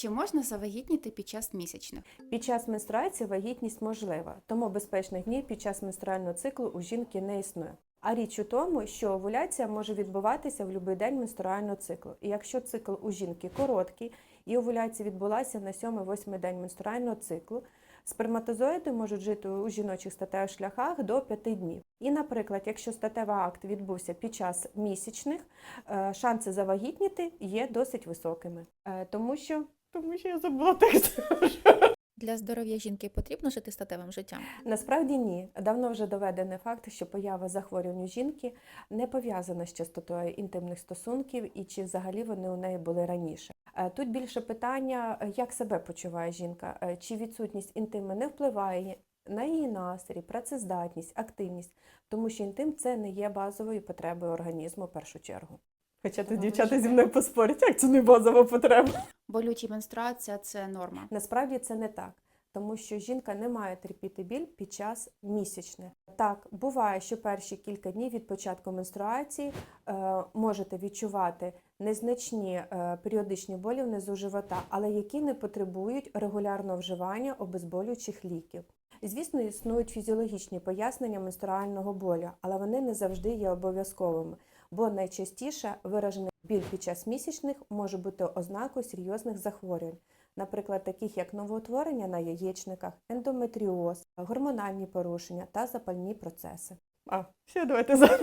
Чи можна завагітніти під час місячних? Під час менструації вагітність можлива, тому безпечних днів під час менструального циклу у жінки не існує. А річ у тому, що овуляція може відбуватися в будь-який день менструального циклу. І якщо цикл у жінки короткий і овуляція відбулася на 7-8 день менструального циклу, сперматозоїди можуть жити у жіночих статевих шляхах до 5 днів. І, наприклад, якщо статевий акт відбувся під час місячних, е, шанси завагітніти є досить високими. Е, Тому що, тому що я забула текст. Для здоров'я жінки потрібно жити статевим життям. Насправді ні. Давно вже доведений факт, що поява захворювань у жінки не пов'язана з частотою інтимних стосунків і чи взагалі вони у неї були раніше. Е, Тут більше питання, як себе почуває жінка, е, чи відсутність інтиму не впливає на її настрій, працездатність, активність, тому що інтим це не є базовою потребою організму в першу чергу. Хоча тут дівчата зі мною поспорять, як це не базова потреба. Болючі менструація це норма. Насправді це не так, тому що жінка не має терпіти біль під час місячних. Так, буває, що перші кілька днів від початку менструації е, можете відчувати незначні е, періодичні болі внизу живота, але які не потребують регулярного вживання обезболюючих ліків. Звісно, існують фізіологічні пояснення менструального болю, але вони не завжди є обов'язковими, бо найчастіше виражений біль під час місячних може бути ознакою серйозних захворювань, наприклад, таких як новоутворення на яєчниках, ендометріоз, гормональні порушення та запальні процеси. А, ще давайте зараз.